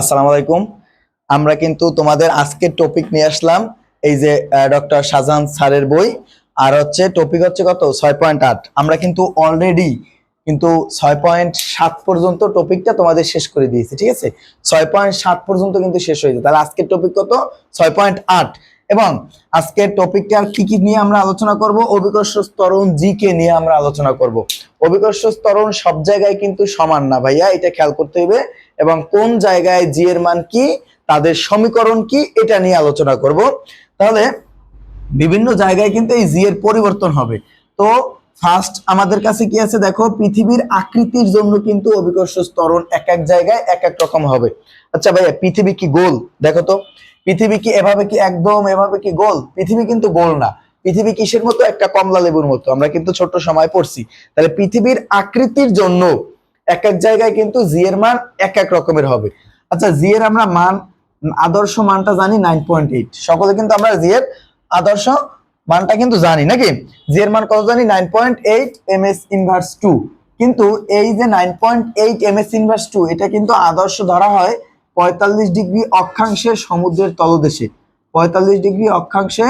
আসসালামু আলাইকুম। আমরা কিন্তু তোমাদের আজকের টপিক নিয়ে আসলাম, এই যে ডক্টর শাহজাহান স্যারের বই। আর হচ্ছে টপিক হচ্ছে কত? ছয় পয়েন্ট আট। আমরা কিন্তু অলরেডি কিন্তু ছয় পয়েন্ট সাত পর্যন্ত টপিকটা তোমাদের শেষ করে দিয়েছি, ঠিক আছে? ছয় পয়েন্ট সাত পর্যন্ত কিন্তু শেষ হয়েছে তাহলে আজকের টপিক কত? ছয় পয়েন্ট আট। এবং আজকের টপিকটা কি কি নিয়ে আমরা আলোচনা করব? অভিকর্ষ স্তরণ জি কে নিয়ে আমরা আলোচনা করব। অভিকর্ষ স্তরণ সব জায়গায় কিন্তু সমান না, ভাইয়া। এটা খেয়াল করতে হবে। এবং কোন জায়গায় জি এর মান কি, তাদের সমীকরণ কি, এটা নিয়ে আলোচনা করব। তাহলে বিভিন্ন জায়গায় কিন্তু এই জি এর পরিবর্তন হবে। তো ফার্স্ট আমাদের কাছে কি আছে দেখো, পৃথিবীর আকৃতির জন্য কিন্তু অভিকর্ষ স্তরণ এক এক জায়গায় এক এক রকম হবে। আচ্ছা ভাইয়া, পৃথিবী কি গোল? দেখো তো, পৃথিবী কি এভাবে কি একদম, এভাবে কি গোল? পৃথিবী কিন্তু গোল না। পৃথিবী কিসের মতো? একটা কমলা লেবুর মতো। আমরা কিন্তু ছোট সময় পড়ছি। তাহলে পৃথিবীর আকৃতির জন্য এক এক জায়গায় কিন্তু জি এর মান এক এক রকমের হবে। আচ্ছা জি এর আমরা মান, আদর্শ মানটা জানি নাইন পয়েন্ট এইট সকলে কিন্তু আমরা জি এর আদর্শ মানটা কিন্তু জানি, নাকি? জি এর মান কত জানি? Nine point eight M S inverse two কিন্তু এই যে nine point eight M S inverse two এটা কিন্তু আদর্শ ধরা হয় পঁয়তাল্লিশ ডিগ্রি অক্ষাংশে সমুদ্রের তলদেশে। পঁয়তাল্লিশ ডিগ্রি অক্ষাংশে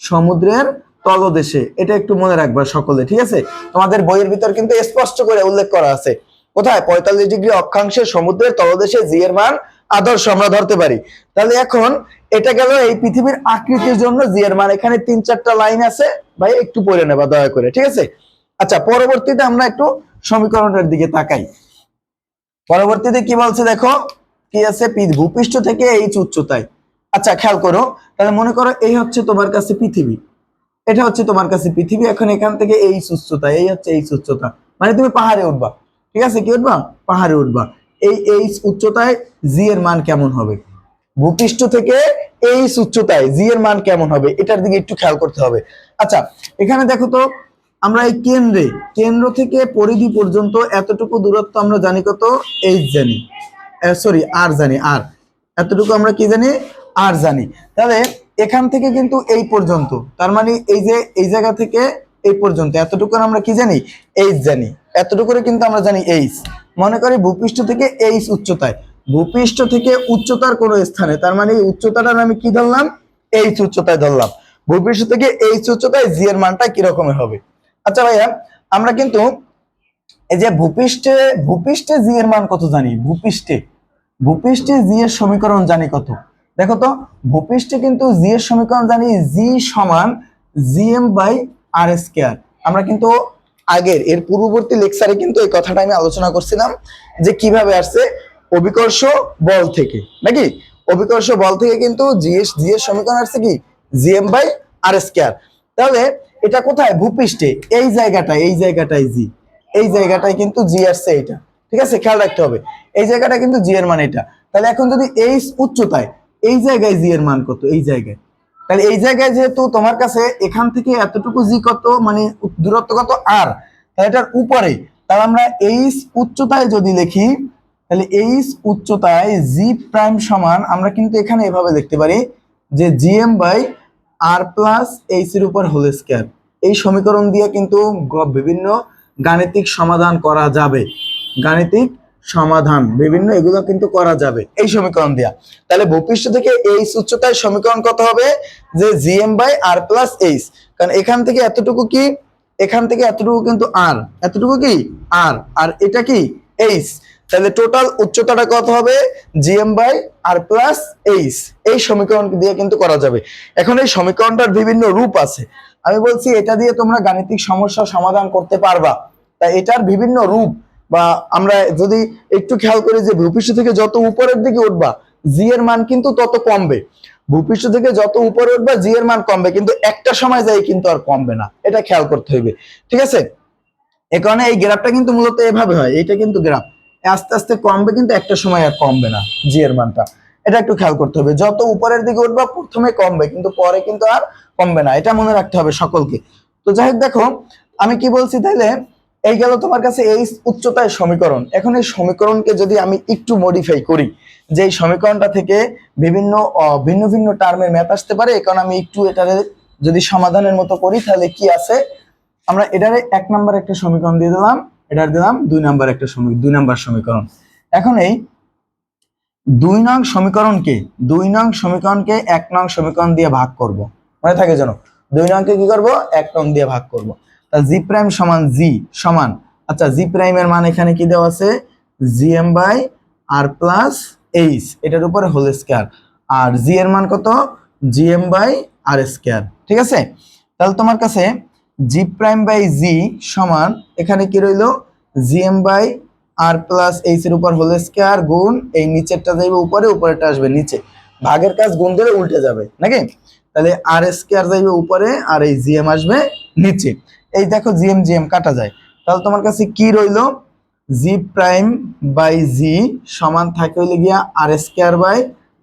সমুদ্রের তলদেশে। এটা একটু মনে রাখবা সকলে, ঠিক আছে? তোমাদের বইয়ের ভিতর কিন্তু স্পষ্ট করে উল্লেখ করা আছে। কোথায়? পঁয়তাল্লিশ ডিগ্রি অক্ষাংশে সমুদ্রের তলদেশে জি এর মান আদর্শ আমরা ধরতে পারি। তাহলে এখন এটা গেল এই পৃথিবীর আকৃতির জন্য জি এর মান। এখানে তিন চারটা লাইন আছে। ভাই, একটু পড়ে নেবা, দয়া করে, ঠিক আছে? আচ্ছা পরবর্তীতে আমরা একটু সমীকরণের দিকে তাকাই। পরবর্তীতে কি বলছে দেখো? কি আছে? ভূপৃষ্ঠ থেকে এই উচ্চতায়। আচ্ছা খেয়াল করো। তাহলে মনে করো এই হচ্ছে তোমার কাছে পৃথিবী। এটা হচ্ছে তোমার কাছে পৃথিবী। এখন এখান থেকে এই উচ্চতা, এই হচ্ছে এই উচ্চতা। মানে তুমি পাহাড়ে উঠবা। ঠিক আছে, কি উঠবা? পাহাড়ে উঠবা। এই এই উচ্চতায় জি এর মান কেমন হবে? ভূপৃষ্ঠ থেকে এই উচ্চতায় জি এর মান কেমন হবে? এটার দিকে একটু খেয়াল করতে হবে। আচ্ছা এখানে দেখো তো, আমরা এই কেন্দ্রে, কেন্দ্র থেকে পরিধি পর্যন্ত এতটুকু দূরত্ব আমরা জানি কত? এইচ জানি। সরি আর জানি আর এতটুকু আমরা কি জানি? আর জানি। তাহলে এখান থেকে কিন্তু এই পর্যন্ত, তার মানে এই যে, এই জায়গা থেকে এই পর্যন্ত। এতটুকু আমরা কি জানি? এইচ জানি। এতটুকু কিন্তু আমরা জানি এইচ মনে করি ভূপৃষ্ঠ থেকে এইচ উচ্চতায়। ভূপৃষ্ঠ থেকে উচ্চতার কোন স্থানে, তার মানে এই উচ্চতাটার আমি কি ধরলাম? এইচ উচ্চতায় ধরলাম। ভূপৃষ্ঠ থেকে এইচ উচ্চতায় জি এর মানটা কি রকমের হবে? আচ্ছা ভাইয়া, আমরা কিন্তু এই যে ভূপৃষ্ঠে ভূপৃষ্ঠে জি এর মান কত জানি? ভূপৃষ্ঠে। ভূপৃষ্ঠে জি এর সমীকরণ জানি কত? দেখো তো, ভূপৃষ্ঠে কিন্তু জি এর সমীকরণ জানি জি সমান G M by R square. আমরা কিন্তু আগের, এর পূর্ববর্তী লেকচারে কিন্তু এই কথাটা আমি আলোচনা করছিলাম যে কীভাবে আসছে অভিকর্ষ বল থেকে। নাকি? অভিকর্ষ বল থেকে কিন্তু জি এস জি এর সমীকরণ আসছে কি? G M by R square. তাহলে এটা কোথায়? ভূপৃষ্ঠে। এই জায়গাটায় এই জায়গাটায় জি। এই জায়গাটায় কিন্তু জি আসছে এটা। ঠিক আছে? খেয়াল রাখতে হবে। এই জায়গাটা কিন্তু জি এর মান এটা। তাহলে এখন যদি এই উচ্চতায়, এই জায়গায় জি এর মান কত? এই জায়গায়। তাহলে এই জায়গায় যেহেতু তোমার কাছে এখান থেকে এতটুকু জি কত মানে দূরত্ব কত? আর। তাহলে এটার উপরে, তাহলে আমরা এই উচ্চতায় যদি লিখি, তাহলে এই উচ্চতায় জি প্রাইম সমান, আমরা কিন্তু এখানে এভাবে দেখতে পারি যে G M by R plus H এর উপর হোল স্কয়ার এই সমীকরণ দিয়ে কিন্তু বিভিন্ন গাণিতিক সমাধান করা যাবে। গাণিতিক সমাধান। বিভিন্ন এগুলো কিন্তু করা যাবে। এই সমীকরণ দিয়া। তাহলে ভূপৃষ্ঠ থেকে এইচ উচ্চতায় সমীকরণ কত হবে? যে GM by R plus H কারণ এখান থেকে এতটুকু কি? এখান থেকে এতটুকু কিন্তু আর এতটুকু কি? আর আর এটা কি? এইচ তাহলে টোটাল উচ্চতাটা কত হবে? GM by R plus H এই সমীকরণ দিয়ে কিন্তু করা যাবে। এখন এই সমীকরণটার বিভিন্ন রূপ আছে। আমি বলছি, এটা দিয়ে তোমরা গাণিতিক সমস্যা সমাধান করতে পারবা। তা এটার বিভিন্ন রূপ বা আমরা যদি একটু খেয়াল করি যে ভূপৃষ্ঠ থেকে যত উপরের দিকে উঠবা জি এর মান কিন্তু তত কমবে। ভূপৃষ্ঠ থেকে যত উপরে উঠবা জি এর মান কমবে, কিন্তু একটা সময় যাই কিন্তু আর কমবে না। এটা খেয়াল করতে হইবে। ঠিক আছে? এ কারণে এই গ্রাফটা কিন্তু মূলত এভাবে হয়। এটা কিন্তু গ্রাফ আস্তে আস্তে কমবে কিন্তু একটা সময় আর কমবে না জি এর মানটা। এটা একটু খেয়াল করতে হবে। যত উপরের দিকে উঠবা, প্রথমে কমবে, কিন্তু পরে কিন্তু আর কমবে না। এটা মনে রাখতে হবে সকলকে। তো যাই হোক, দেখো, আমি কি বলছি তাইলে? এই গেল তোমার কাছে এই উচ্চতায় সমীকরণ। এখন এই সমীকরণকে যদি আমি একটু মডিফাই করি যে এই সমীকরণটা থেকে বিভিন্ন ভিন্ন ভিন্ন টার্মের ম্যাথ আসতে পারে, কারণে আমি একটু এটারে যদি সমাধানের মতো করি, তাহলে কি আছে? আমরা এটারে এক নাম্বার একটা সমীকরণ দিয়ে দিলাম, এটার দিলাম দুই নাম্বার একটা সমীকরণ, দুই নাম্বার সমীকরণ। এখন এই দুই নং সমীকরণকে, দুই নং সমীকরণকে এক নং সমীকরণ দিয়ে ভাগ করব। মনে থাকে যেন? দুই নংকে কি করব? এক নং দিয়ে ভাগ করব। জি প্রাইম সমান জি, সমান। আচ্ছা জি প্রাইমের মান এখানে কি দেওয়া আছে? G M by R plus H, এটার উপরে হোল স্কয়ার। আর জি এর মান কত? G M by R square. ঠিক আছে? তাহলে তোমার কাছে জি প্রাইম বাই জি সমান, এখানে কি রইল? G M by R plus H এর উপর হোল স্কয়ার গুণ, এই নিচেরটা যাইবে উপরে, উপরেরটা আসবে নিচে। ভাগের কাজ গুণ দিলে উল্টে যাবে, নাকি? তাহলে আর স্কয়ার যাইবে উপরে, আর এই জিএম আসবে নিচে। এই দেখো জিএম জিএম কাটা যায়। তাহলে তোমার কাছে কি রইল? জি প্রাইম বাই জি সমান থাকে হইলে গিয়া R square by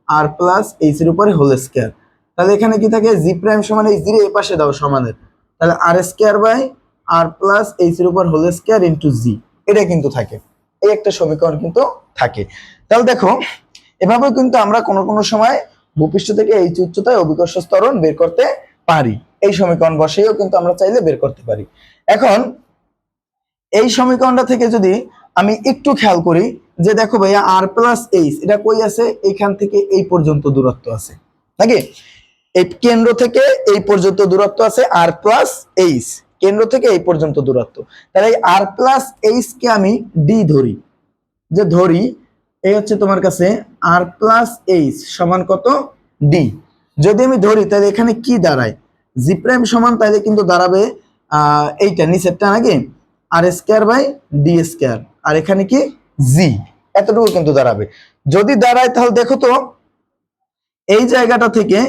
R plus H এর উপরে হোল স্কয়ার তাহলে এখানে কি থাকে? জি প্রাইম সমান এই জিরো এই পাশে দাও সমানের। তাহলে R square by R plus H এর উপর হোল স্কয়ার ইন্টু জি এটা কিন্তু থাকে। এই একটা সমীকরণ কিন্তু থাকে। তাহলে দেখো, এভাবেও কিন্তু আমরা কোনো কোনো সময় ভূপৃষ্ঠ থেকে এইচ উচ্চতায় অভিকর্ষ স্তরণ বের করতে পারি। এই সমীকরণ বসেও কিন্তু আমরা চাইলে বের করতে পারি। এখন, এই সমীকরণটা থেকে যদি আমি একটু খেয়াল করি যে দেখো ভাইয়া আর প্লাস এইচ এটা কই আছে? এইখান থেকে এই পর্যন্ত দূরত্ব আছে। নাকি? এই কেন্দ্র থেকে এই পর্যন্ত দূরত্ব আছে আর প্লাস এইচ কেন্দ্র থেকে এই পর্যন্ত দূরত্ব। তাহলে এই আর প্লাস এইচ কে আমি ডি ধরি। যে ধরি, এই হচ্ছে তোমার কাছে আর প্লাস এইচ সমান কত? ডি যদি আমি ধরি, তাহলে এখানে কি দাঁড়ায়? জি প্রাইম সমান তাহলে কিন্তু দাঁড়াবে এইটা, নিচেরটা নাকি R square by D square আর এখানে কি? জি এতটুকু কিন্তু দাঁড়াবে। যদি দাঁড়ায় তাহলে দেখো তো, এই জায়গাটা থেকে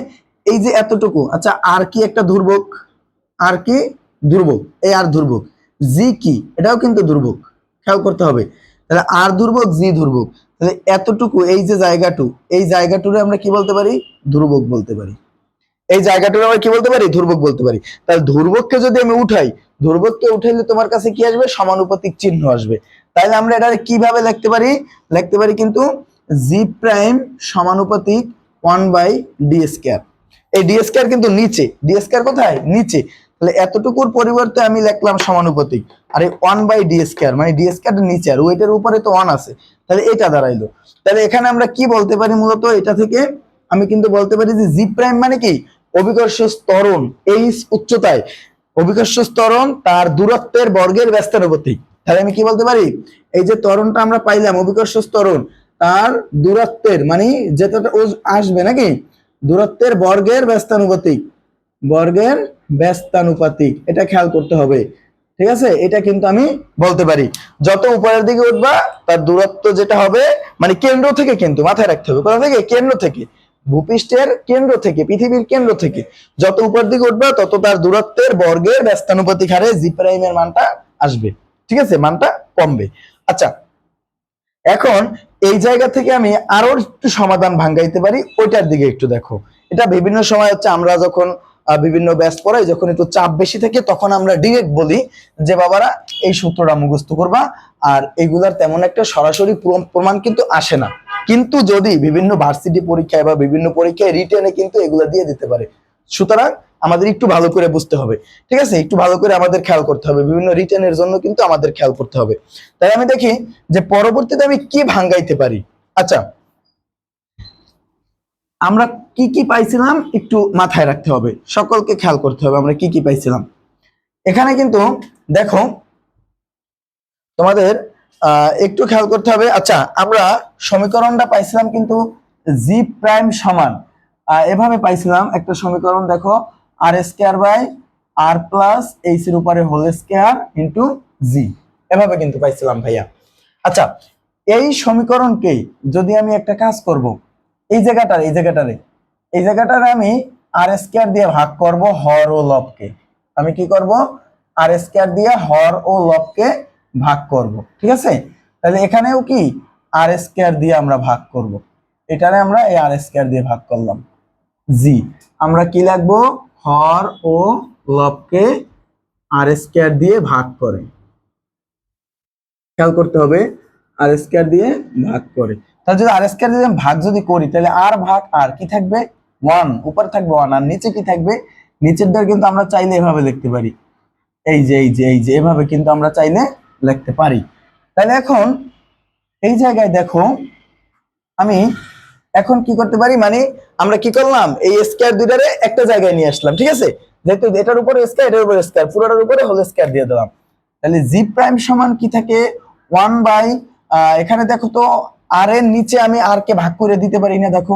এই যে এতটুকু আচ্ছা আর কি একটা ধ্রুবক? আর কি? ধ্রুবক। এই আর ধ্রুবক। জি কি? এটাও কিন্তু ধ্রুবক। খেয়াল করতে হবে। তাহলে আর ধ্রুবক জি ধ্রুবক। তাহলে এতটুকু, এই যে জায়গাটু, এই জায়গাটুরে আমরা কি বলতে পারি? ধ্রুবক বলতে পারি। এই জায়গাটার আমরা কি বলতে পারি? ধ্রুবক বলতে পারি। তাহলে ধ্রুবককে যদি আমি উঠাই, ধ্রুবককে উঠাইলে তোমার কাছে কি আসবে? সমানুপাতিক চিহ্ন আসবে। তাহলে আমরা এটা কীভাবে লিখতে পারি? লিখতে পারি কিন্তু জি প্রাইম সমানুপাতিক ওয়ান বাই ডি স্কয়ার এই ডি স্কয়ার কিন্তু নিচে। ডি স্কয়ার কোথায়? নিচে। তাহলে এতটুকুর পরিবর্তে আমি লিখলাম সমানুপাতিক। আর এই ওয়ান বাই ডি স্কয়ার মানে ডি স্কয়ার নিচে আর ওইটার উপরে তো ওয়ান আছে। তাহলে এটা দাঁড়াইলো। তাহলে এখানে আমরা কি বলতে পারি মূলত? এটা থেকে আমি কিন্তু বলতে পারি যে জি প্রাইম মানে কি? অভিকর্ষ স্তরণ এই উচ্চতায়। অভিকর্ষ স্তরণ তার দূরত্বের বর্গের ব্যস্তানুপাতিক। তাহলে আমি কি বলতে পারি? এই যে ত্বরণটা আমরা পাইলাম, অভিকর্ষ স্তরণ তার দূরত্বের মানে যেটা আসবে নাকি? দূরত্বের বর্গের ব্যস্তানুপাতিক। বর্গের ব্যস্তানুপাতিক। এটা খেয়াল করতে হবে। ঠিক আছে? এটা কিন্তু আমি বলতে পারি। যত উপরের দিকে উঠবা, তার দূরত্ব যেটা হবে মানে কেন্দ্র থেকে কিন্তু, মাথায় রাখতে হবে। কোথা থেকে? কেন্দ্র থেকে। ভূপৃষ্ঠের কেন্দ্র থেকে, পৃথিবীর কেন্দ্র থেকে। যত উপর দিকে উঠবে, তত তার দূরত্বের বর্গের ব্যস্তানুপাতিক হারে জি প্রাইমের মানটা আসবে। ঠিক আছে? মানটা কমবে। আচ্ছা এখন এই জায়গা থেকে আমি আরও একটু সমাধান ভাঙ্গাইতে পারি, ওইটার দিকে একটু দেখো। এটা বিভিন্ন সময় হচ্ছে আমরা যখন বিভিন্ন ব্যাস পড়াই যখন একটু চাপ বেশি থাকে, তখন আমরা ডিরেক্ট বলি যে, বাবারা, এই সূত্রটা মুখস্থ করবা। আর এগুলার তেমন একটা সরাসরি প্রমাণ কিন্তু আসে না। কিন্তু যদি বিভিন্ন ভার্সিটি পরীক্ষায় বা বিভিন্ন পরীক্ষায় রিটেনে কিন্তু এগুলা দিয়ে দিতে পারে। সুতরাং আমাদের একটু ভালো করে বুঝতে হবে। ঠিক আছে? একটু ভালো করে আমাদের খেয়াল করতে হবে। বিভিন্ন রিটেনের জন্য কিন্তু আমাদের খেয়াল করতে হবে। তাই আমি দেখি যে, পরবর্তীতে আমি কি ভাঙ্গাইতে পারি? আচ্ছা আমরা কি কি পাইছিলাম একটু মাথায় রাখতে হবে। সকলকে খেয়াল করতে হবে আমরা কি কি পাইছিলাম। এখানে কিন্তু দেখো, তোমাদের একটু খেয়াল করতে হবে। আচ্ছা আমরা সমীকরণটা পাইছিলাম কিন্তু জি প্রাইম সমান। এভাবে পাইছিলাম একটা সমীকরণ, দেখো R square by R plus H এর উপরে হোল স্কোয়ার ইন্টু জি এভাবে কিন্তু পাইছিলাম, ভাইয়া। আচ্ছা এই সমীকরণকে যদি আমি একটা কাজ করব, এই জায়গাটার, এই জায়গাটারে এই জায়গাটার আমি আর স্কোয়ার দিয়ে ভাগ করব হর ও লবকে। আমি কি করব? আর স্কোয়ার দিয়ে হর ও লবকে ভাগ করব, ঠিক আছে? তাহলে এখানেও কি? আর স্কোয়ার দিয়ে আমরা ভাগ করব। এটারে আমরা এই আর স্কোয়ার দিয়ে ভাগ করলাম। জি আমরা কি লিখব? হর ও লবকে আর স্কোয়ার দিয়ে ভাগ করে। খেয়াল করতে হবে আর স্কোয়ার দিয়ে ভাগ করে। তাহলে যদি আর স্কোয়ার দিয়ে ভাগ যদি করি, তাহলে আর ভাগ আর কি থাকবে? ওয়ান উপরে থাকবে ওয়ান আর নিচে কি থাকবে? নিচের দ্বার কিন্তু আমরা চাইলে এভাবে লিখতে পারি। এই যে এই যে এই যে, এভাবে কিন্তু আমরা চাইলে লিখতে পারি। তাহলে এখন এই জায়গায় দেখো, আমি এখন কি করতে পারি? মানে আমরা কি করলাম? এই স্কয়ার দুইটারে একটা জায়গায় নিয়ে আসলাম, ঠিক আছে? যেহেতু এটার উপরে স্কয়ার এটার উপরে স্কয়ার পুরোটার উপরে হোল স্কয়ার দিয়ে দিলাম। তাহলে জি প্রাইম সমান কি থাকে? ওয়ান বাই এখানে দেখো তো আর এর নিচে আমি আর কে ভাগ করে দিতে পারি না, দেখো।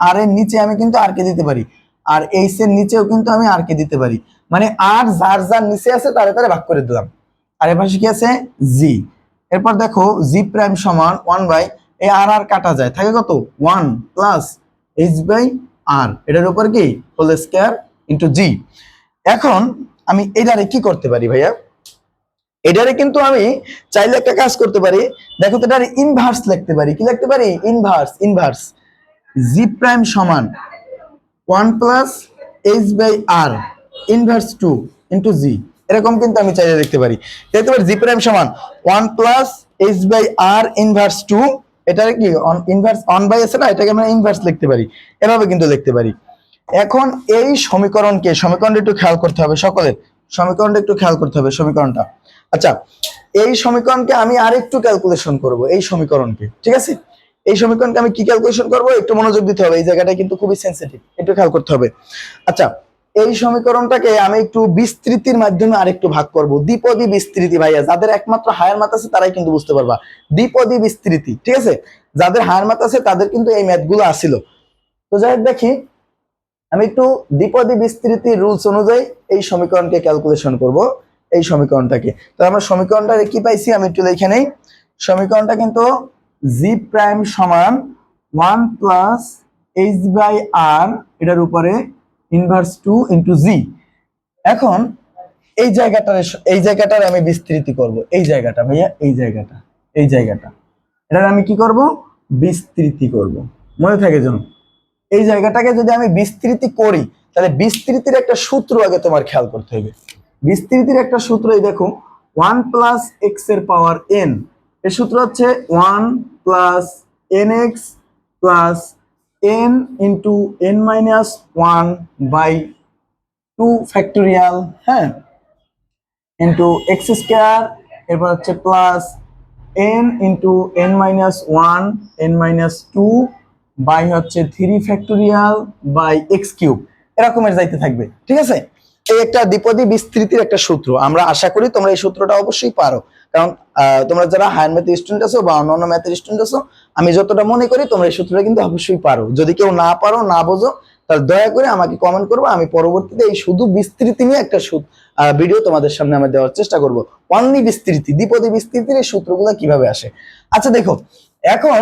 আর এর নিচে আমি কিন্তু আর কে দিতে পারি। আর এইচ এর নিচেও কিন্তু আমি আর কে দিতে পারি। মানে আর যার যার নিচে আছে তারে তারে ভাগ করে দিলাম। আর এর পাশে কি আছে? জি এরপর দেখো জি প্রাইম সমান ওয়ান বাই এই আর আর কাটা যায়। থাকে কত? One plus H by R এটার উপর কি? হোল স্কয়ার ইন্টু জি এখন আমি এটারে কি করতে পারি ভাইয়া? এটারে কিন্তু আমি চাইলে একটা কাজ করতে পারি। দেখো তো এটারে ইনভার্স লিখতে পারি। কি লিখতে পারি? ইনভার্স ইনভার্স জি প্রাইম সমান one plus H by R inverse two into G এরকম কিন্তু আমি চাইলে দেখতে পারি। দেখতে পারি জি প্রাইম সমান one plus H by R inverse two এটার কি ইনভার্স অন বাই আছে না, এটাকে আমরা ইনভার্স লিখতে পারি। এভাবে কিন্তু লিখতে পারি। এখন এই সমীকরণকে, সমীকরণটা একটু খেয়াল করতে হবে সকলের। সমীকরণটা একটু খেয়াল করতে হবে সমীকরণটা। আচ্ছা এই সমীকরণকে আমি আর একটু ক্যালকুলেশন করব, এই সমীকরণকে, ঠিক আছে? এই সমীকরণকে আমি কি ক্যালকুলেশন করব? একটু মনোযোগ দিতে হবে, এই জায়গাটা কিন্তু খুবই সেন্সিটিভ একটু খেয়াল করতে হবে। আচ্ছা এই সমীকরণটাকে আমি একটু বিস্তৃতির মাধ্যমে আরেকটু ভাগ করব। দ্বিপদী বিস্তৃতি, ভাইয়া, যাদের একমাত্র হায়ার মাত আছে তারাই কিন্তু বুঝতে পারবা। দ্বিপদী বিস্তৃতি, ঠিক আছে? যাদের হায়ার মাত আছে তাদের কিন্তু এই ম্যাথগুলো আসিল তো যাই দেখি, আমি একটু দ্বিপদী বিস্তৃতি রুলস অনুযায়ী এই সমীকরণকে ক্যালকুলেশন করব, এই সমীকরণটাকে। তো আমরা সমীকরণটা কি পাইছি? আমি একটু লিখে নেই। সমীকরণটা কিন্তু জি প্রাইম সমান one plus H by R এটার উপরে ইনভার্স টু ইন্টু জি এখন এই জায়গাটার এই জায়গাটার আমি বিস্তৃতি করব। এই জায়গাটা ভাইয়া, এই জায়গাটা এই জায়গাটা। এটার আমি কি করব? বিস্তৃতি করব। মনে থাকে যেন? এই জায়গাটাকে যদি আমি বিস্তৃতি করি, তাহলে বিস্তৃতির একটা সূত্র আগে তোমার খেয়াল করতে হবে। বিস্তৃতির একটা সূত্র এই দেখো ওয়ান প্লাস এক্সের পাওয়ার এন এর সূত্র হচ্ছে one plus N X plus N into N minus one by two factorial হ্যাঁ? ইন্টু এক্স স্কোয়ার এরপর হচ্ছে plus N into N minus one N minus two by হচ্ছে three factorial by X cube এরকমের যাইতে থাকবে, ঠিক আছে? এই একটা দ্বিপদী বিস্তৃতির একটা সূত্র। আমরা আশা করি তোমরা এই সূত্রটা অবশ্যই পারো। কারণ তোমরা যারা হায়ার ম্যাথের স্টুডেন্ট আছো বা অন্যান্য ম্যাথের স্টুডেন্ট আছো, আমি যতটা মনে করি তোমরা এই সূত্রটা কিন্তু অবশ্যই পারো। যদি কেউ না পারো, না বোঝো, তাহলে দয়া করে আমাকে কমেন্ট করব। আমি পরবর্তীতে এই শুধু বিস্তৃতি নিয়ে একটা ভিডিও তোমাদের সামনে আমি দেওয়ার চেষ্টা করব। অনলি বিস্তৃতি, দ্বিপদী বিস্তৃতির এই সূত্রগুলো কীভাবে আসে? আচ্ছা দেখো, এখন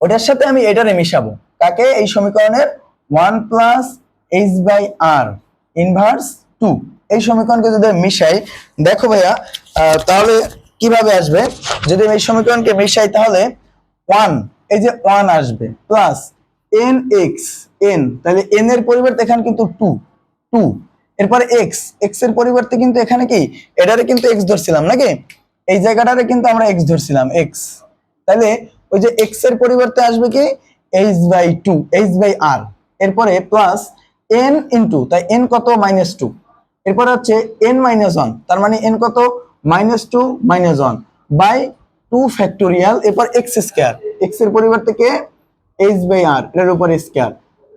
ওটার সাথে আমি এটারে মিশাবো। কাকে? এই সমীকরণের one plus H by R inverse two এই সমীকরণকে যদি মিশাই, দেখো ভাইয়া তাহলে কীভাবে আসবে? যদি এই সমীকরণকে মিশাই, তাহলে ওয়ান এই যে ওয়ান আসবে প্লাস এন এক্স এন তাহলে এন এর পরিবর্তে এখানে কিন্তু টু টু এরপরে এক্স এক্সের পরিবর্তে কিন্তু এখানে কি? এটারে কিন্তু এক্স ধরছিলাম, নাকি? এই জায়গাটারে কিন্তু আমরা এক্স ধরছিলাম এক্স তাহলে ওই যে এক্সের পরিবর্তে আসবে কি? H by two H by R এরপরে প্লাস এন ইন্টু তাই এন কত? মাইনাস টু এরপরে হচ্ছে এন মাইনাস ওয়ান তার মানে এন কত? Minus two minus one by two factorial এরপর এক্স স্কোয়ার এক্সের পরিবর্তে কে? এইচ বাই আর এর উপর স্কোয়ার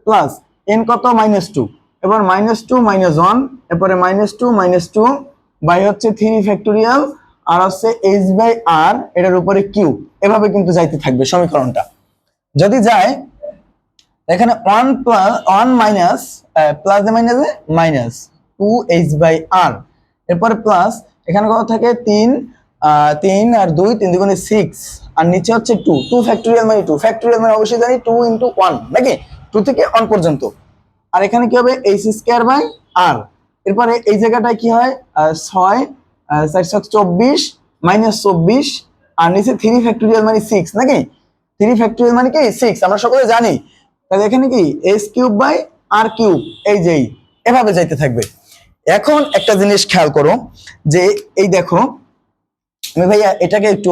প্লাস এন কত? মাইনাস টু এবার মাইনাস টু মাইনাস ওয়ান এরপরে minus two minus two by হচ্ছে থ্রি ফ্যাক্টোরিয়াল আর হচ্ছে এইচ বাই আর এটার উপরে কিউ এভাবে কিন্তু যাইতে থাকবে সমীকরণটা। যদি যায় এখানে one plus one minus plus minus minus two H by R এরপরে প্লাস এখানে কত থাকে? তিন তিন আর দুই তিন দুগুণে সিক্স আর নিচে হচ্ছে টু টু ফ্যাক্টোরিয়াল মানে টু ফ্যাক্টোরিয়াল মানে অবশ্যই জানি টু ইন্টু ওয়ান নাকি? টু থেকে ওয়ান পর্যন্ত। আর এখানে কি হবে? এইচ স্কোয়ার বাই আর এরপরে এই জায়গাটায় কি হয়? ছয় আহ, চারশো চব্বিশ মাইনাস চব্বিশ। আর নিচে থ্রি ফ্যাক্টোরিয়াল মানে সিক্স নাকি? থ্রি ফ্যাক্টোরিয়াল মানে কি? সিক্স আমরা সকলে জানি। তাহলে এখানে কি S cube by R cube এই যেই এভাবে যাইতে থাকবে। এখন একটা জিনিস খেয়াল করো, যে এই দেখো, আমি ভাইয়া এটাকে একটু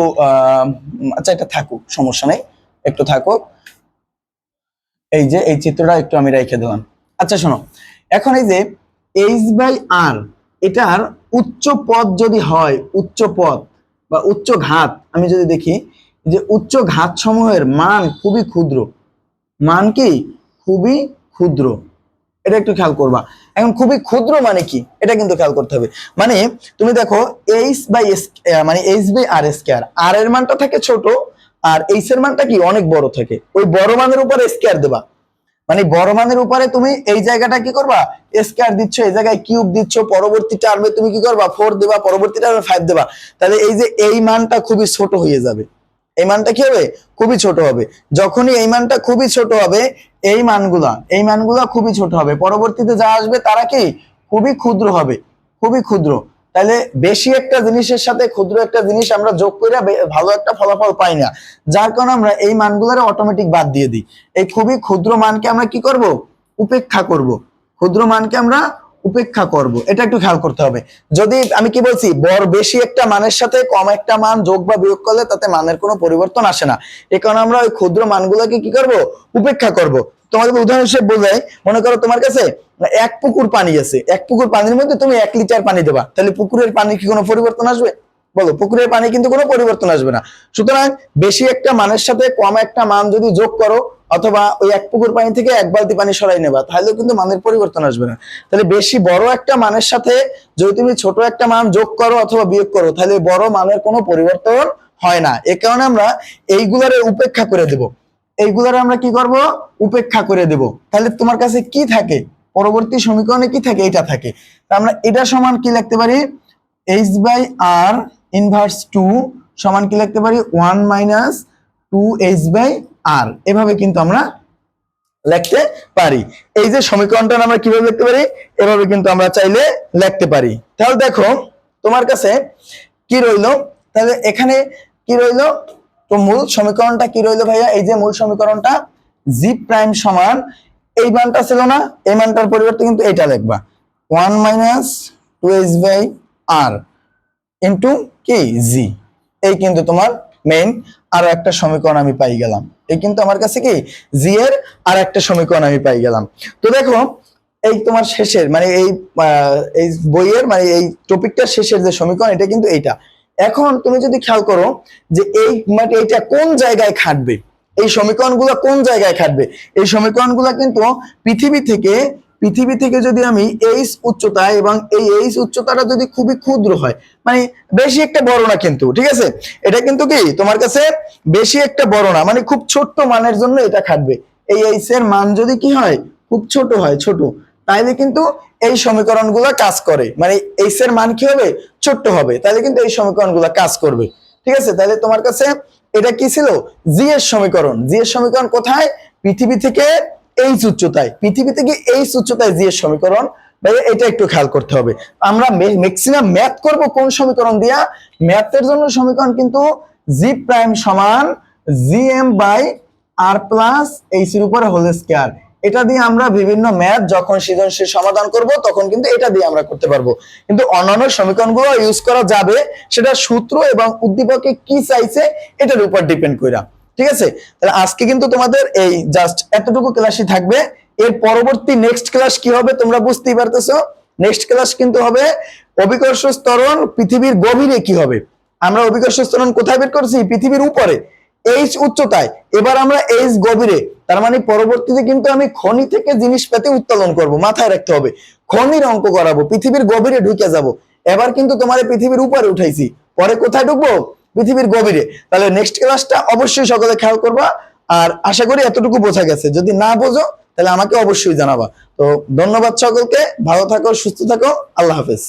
আচ্ছা এটা থাকুক, সমস্যা নেই, একটু থাকুক। এই যে এই চিত্রটা একটু আমি রেখে দিলাম। আচ্ছা শোনো, এখন এই যে এইচ বাই আর এটার উচ্চ পদ যদি হয়, উচ্চ পদ বা উচ্চ ঘাত, আমি যদি দেখি, যে উচ্চ ঘাত সমূহের মান খুবই ক্ষুদ্র। মান কি? খুবই ক্ষুদ্র। এটা একটু খেয়াল করবা। এখন খুবই ক্ষুদ্র মানে কি? এটা কিন্তু খেয়াল করতে হবে। মানে তুমি দেখো এইচ বাই মানে H by R square R এর মানটা থাকে ছোট, আর এইচ এর মানটা কি? অনেক বড় থাকে। ওই বড় মানের উপর স্কোয়ার দেবা। মানে বড় মানের উপরে তুমি এই জায়গাটা কি করবা? স্কোয়ার দিচ্ছ, এই জায়গায় কিউব দিচ্ছ, পরবর্তী টার্মে তুমি কি করবা? ফোর দেবা, পরবর্তী টার্মে ফাইভ দেবা। তাহলে এই যে এই মানটা খুবই ছোট হয়ে যাবে। এই মানটা কি হবে? খুবই ছোট হবে। যখনই এই মানটা খুবই ছোট হবে, এই মানগুলা এই মানগুলা খুবই ছোট হবে। পরবর্তীতে যা আসবে তারা কি? খুবই ক্ষুদ্র হবে। খুবই ক্ষুদ্র। তাহলে বেশি একটা জিনিসের সাথে ক্ষুদ্র একটা জিনিস আমরা যোগ করে ভালো একটা ফলাফল পাই না। যার কারণে আমরা এই মানগুলোর অটোমেটিক বাদ দিয়ে দিই। এই খুবই ক্ষুদ্র মানকে আমরা কি করব? উপেক্ষা করব। ক্ষুদ্র মানকে আমরা উপেক্ষা করব, এটা একটু খেয়াল করতে হবে। যদি আমি কি বলছি বড় বেশি একটা মানের সাথে কম একটা মান যোগ বা বিয়োগ করলে তাতে মানের কোনো পরিবর্তন আসে না। এই কারণে আমরা ওই ক্ষুদ্র মানগুলোকে কি করব? উপেক্ষা করব। তোমাদের উদাহরণ হিসেবে বোঝাই, মনে করো তোমার কাছে এক পুকুর পানি আছে। এক পুকুর পানির মধ্যে তুমি এক লিটার পানি দেবা। তাহলে পুকুরের পানি কি কোনো পরিবর্তন আসবে? বলো, পুকুরের পানি কিন্তু কোনো পরিবর্তন আসবে না। সুতরাং বেশি একটা মানের সাথে কম একটা মান যদি যোগ করো অথবা ওই এক পুকুর পানি থেকে এক বালতি পানি সরাই নেবা তাহলে কিন্তু মানের পরিবর্তন আসবে না। তাহলে বেশি বড় একটা মানের সাথে যদি তুমি ছোট একটা মান যোগ করো অথবা বিয়োগ করো, তাহলে বড় মানের কোনো পরিবর্তন হয় না। এ কারণে আমরা এইগুলার উপেক্ষা করে দেব। এইগুলার আমরা কি করব? উপেক্ষা করে দেব। তাহলে তোমার কাছে কি থাকে? পরবর্তী সমীকরণে কি থাকে? এটা থাকে। আমরা এটা সমান কি লিখতে পারি? H by R inverse two সমান কি লিখতে পারি? One minus two H by R, এভাবে কিন্তু আমরা লিখতে পারি। এই যে সমীকরণটা আমরা কীভাবে লিখতে পারি? এভাবে কিন্তু আমরা চাইলে লিখতে পারি। তাহলে দেখো, তোমার কাছে কি রইল? তাহলে এখানে কি রইল? তো মূল সমীকরণটা কি রইল ভাইয়া? এই যে মূল সমীকরণটা জি প্রাইম সমান, এই মানটা ছিল না, এই মানটার পরিবর্তে কিন্তু এটা লিখবা। One minus two H by R into কি জি এই কিন্তু তোমার মেইন আরও একটা সমীকরণ আমি পাই গেলাম। এই কিন্তু আমার কাছে কি? জি এর আর একটা সমীকরণ আমি পাই গেলাম। তো দেখো, এই তোমার শেষের মানে এই এই বইয়ের মানে এই টপিকটার শেষের যে সমীকরণ, এটা কিন্তু এইটা। এখন তুমি যদি খেয়াল করো যে এই মানে এইটা কোন জায়গায় খাটবে? এই সমীকরণগুলো কোন জায়গায় খাটবে? এই সমীকরণগুলো কিন্তু পৃথিবী থেকে পৃথিবী থেকে যদি আমি এইচ উচ্চতা এবং এই এইচ উচ্চতাটা যদি খুবই ক্ষুদ্র হয় মানে বেশি একটা বড় না কিন্তু, ঠিক আছে? এটা কিন্তু কি? তোমার কাছে বেশি একটা বড় না মানে খুব ছোট্ট মানের জন্য এটা খাটবে। এই এইচ এর মান যদি কি হয়? খুব ছোট হয়, ছোট। তাইলে কিন্তু এই সমীকরণগুলো কাজ করে। মানে এইচ এর মান কি হবে? ছোট্ট হবে। তাহলে কিন্তু এই সমীকরণগুলো কাজ করবে। ঠিক আছে? তাহলে তোমার কাছে এটা কি ছিল? জি এর সমীকরণ। জি এর সমীকরণ কোথায়? পৃথিবী থেকে এইচ উচ্চতায় পৃথিবী থেকে এইচ উচ্চতায় এর সমীকরণ এটা একটু খেয়াল করতে হবে। আমরা ম্যাক্সিমাম ম্যাথ করব কোন সমীকরণ দিয়া? ম্যাথের জন্য সমীকরণ কিন্তু জি প্রাইম সমান G M by R plus H এর উপরে হোল স্কয়ার এটা দিয়ে আমরা বিভিন্ন ম্যাথ যখন সৃজনশীল সমাধান করব, তখন কিন্তু এটা দিয়ে আমরা করতে পারব। কিন্তু অন্যান্য সমীকরণগুলো ইউজ করা যাবে, সেটা সূত্র এবং উদ্দীপকে কি চাইছে, এটার উপর ডিপেন্ড কইরা। ঠিক আছে? তাহলে আজকে কিন্তু তোমাদের এই জাস্ট এতটুকু ক্লাসই থাকবে। এর পরবর্তী নেক্সট ক্লাস কি হবে তোমরা বুঝতেই পারতেছো? নেক্সট ক্লাস কিন্তু হবে অভিকর্ষ স্তরণ পৃথিবীর গভীরে কি হবে? আমরা অভিকর্ষ স্তরণ কোথায় বের করছি? পৃথিবীর উপরে। এইচ উচ্চতায়। এবার আমরা এইচ গভীরে। তার মানে পরবর্তীতে কিন্তু আমি খনি থেকে জিনিসপাতি উত্তোলন করব, মাথায় রাখতে হবে। খনির অঙ্ক করাবো, পৃথিবীর গভীরে ঢুকে যাব। এবার কিন্তু তোমার পৃথিবীর উপরে উঠাইছি। পরে কোথায় ঢুকবো? পৃথিবীর গভীরে। তাহলে নেক্সট ক্লাসটা অবশ্যই সকলে খেয়াল করবা। আর আশা করি এতটুকু বোঝা গেছে। যদি না বোঝো, তাহলে আমাকে অবশ্যই জানাবা। তো ধন্যবাদ সকলকে। ভালো থাকো, সুস্থ থাকো। আল্লাহ হাফেজ।